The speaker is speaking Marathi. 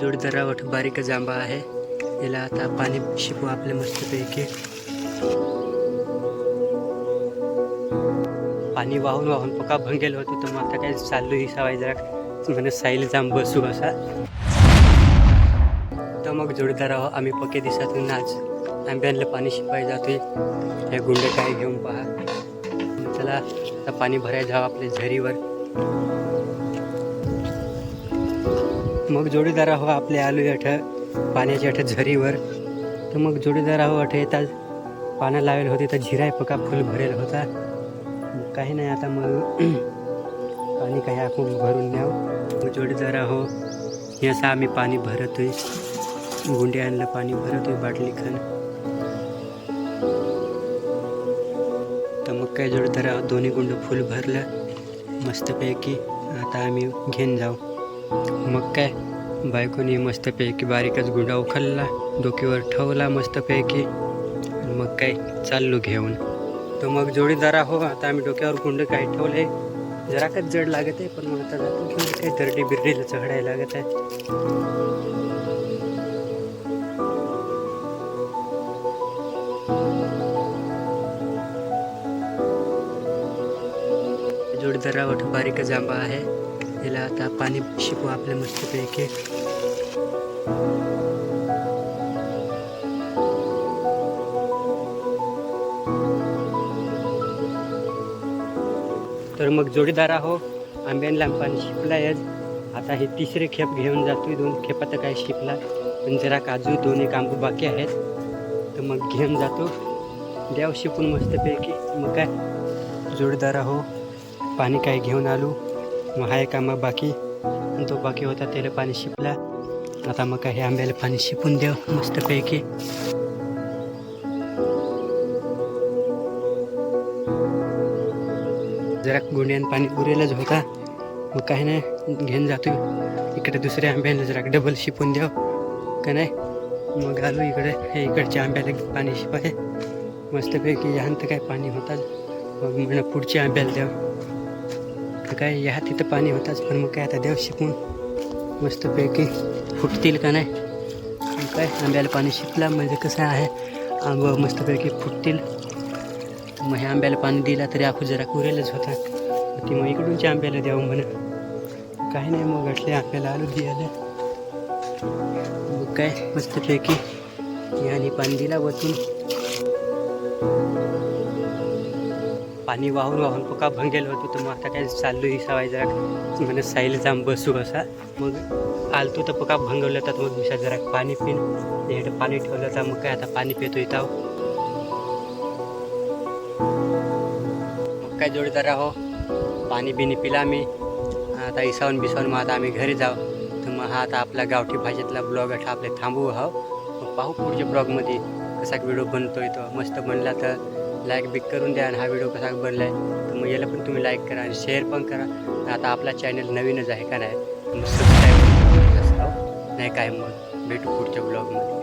जोडदारावट बारीक जांभा आहे. याला आता पाणी शिकू आपले मस्तपैकी. पाणी वाहून वाहून पका भंगेल होते तर मग आता काय चाललो ही सवाय जरा. म्हणजे साईल जाम बसू असा. तर मग जोडदार आहो आम्ही पके दिसातून आज आंब्यांना पाणी शिपाय जातोय. हे गुंडे काय घेऊन पहा. चला आता पाणी भरायला जावं आपल्या झरीवर. मग जोडीदार आहो आपले आलो अठ पाण्याच्या अठ झरीवर. तर मग जोडीदार आहो अठ येतात. पानं लावेल होते तर झिराय पका फुल भरेल होता. मग काही नाही आता मग पाणी काही आपण भरून न्याव. मग जोडीदार आहो हे असं आम्ही पाणी भरतोय. गुंडे आणलं पाणी भरतोय बाटली खान. तर मग काय जोडीदार आहो दोन्ही गुंड फुल भरलं. मस्तपैकी आता आम्ही घेऊन जाऊ. मग काय? बायकोनी मस्तपैकी बारीकच गुंडा उखलला डोकीवर ठेवला मस्तपैकी. मग काय? चाललो घेऊन. तर मग जोडीदार हो आता आम्ही डोक्यावर गुंड काही ठेवले जरा का जड लागत आहे पण मग आता जातो काही दरडी बिरडीला चढायला लागत आहे. जोडीदारावर बारीक जांबा आहे. याला आता पाणी शिकू आपल्या मस्तपैकी. तर मग जोडीदार आहो आंब्यांना पाणी शिपलाय आता हे तिसरे खेप घेऊन जातोय दोन खेपात काय शिपला पण जरा काजू दोन एक बाकी आहेत. तर मग घेऊन जातो. द्याव शिपून मस्तपैकी. मग काय? जोडीदार आहो पाणी काय घेऊन आलो? मग आहे का मग बाकी? तो बाकी होता त्याला पाणी शिपला. आता मग काय हे आंब्याला पाणी शिपून द्याव मस्तपैकी. जरा गुंड्यान पाणी उरेलच होता. मग काही नाही घेऊन जातो इकडे दुसऱ्या आंब्याला जरा डबल शिपून द्याव का नाही? मग घालू इकडे हे इकडच्या आंब्याला पाणी शिपाय. मस्तपैकी यानंतर काय पाणी होतात मग म्हणा पुढच्या आंब्याला द्याव तर काय या तिथं पाणी होताच पण मग काय आता देव शिकून मस्तपैकी फुटतील का नाही? काय आंब्याला पाणी शिकला म्हणजे कसं आहे आंब मस्तपैकी फुटतील. मग ह्या आंब्याला पाणी दिला तरी आपण जरा कुरेलच होता. ती मग इकडूनच्या आंब्याला द्यावं म्हणा. काही नाही मग घटले आंब्याला आलू द्यायला मग काय मस्तपैकी याने पाणी दिला वतून पाणी वाहून वाहून पका भंगेल होतो तर मग आता काय चाललो ही सवाय जरा म्हणजे साईल जाम बसू असा मग फालतू तर पका भंगवलं तर मग दिवसात जरा पाणी पिन. इकडे पाणी ठेवलं तर मग काय आता पाणी पितो इथं मग काय जोडीदार आहो पाणी बिनी पिला आम्ही. आता इसावून बिसावून मग आता आम्ही घरी जाऊ तर मग हा आता आपला गावठी भाषेतला ब्लॉग अठा आपले थांबू हा मग पाहू पुढच्या ब्लॉगमध्ये कसा व्हिडिओ बनतो येतो मस्त बनला तर. लाईक बिक करून द्या आणि हा व्हिडिओ कसा बनला आहे तर मग याला पण तुम्ही लाईक करा आणि शेअर पण करा. आता आपला चॅनल नवीनच आहे का नाही मग सबस्क्राईब नाही काय मग भेटू पुढच्या ब्लॉगमध्ये